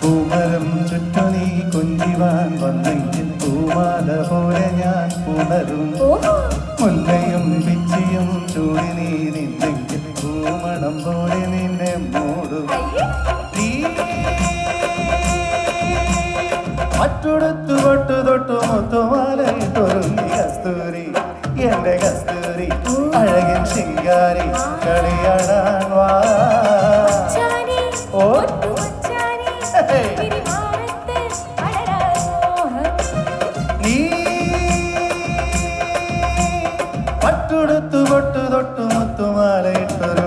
പൂമരം ചുറ്റുണി കൊഞ്ചിവാൻ വന്നെങ്കിൽ പൂമാല പോലെ ഞാൻ പുണരും. മുല്ലയും പിച്ചിയും ചൂടി നീ നിന്നെങ്കിൽ പൂമണം പോലെ നിന്നെ മൂടും. നീ മറ്റൊടുത്തു തൊട്ടു തൊട്ടു മൊത്തമാലയിൽ തുറങ്ങി കസ്തൂരി. എന്റെ കസ്തൂരി അഴകൻ ശിങ്കാരി കളിയാടാൻ പട്ടുടുത്തു ഓ. തൊട്ടു തൊട്ടു മുത്തുമാലയിട്ടൊരു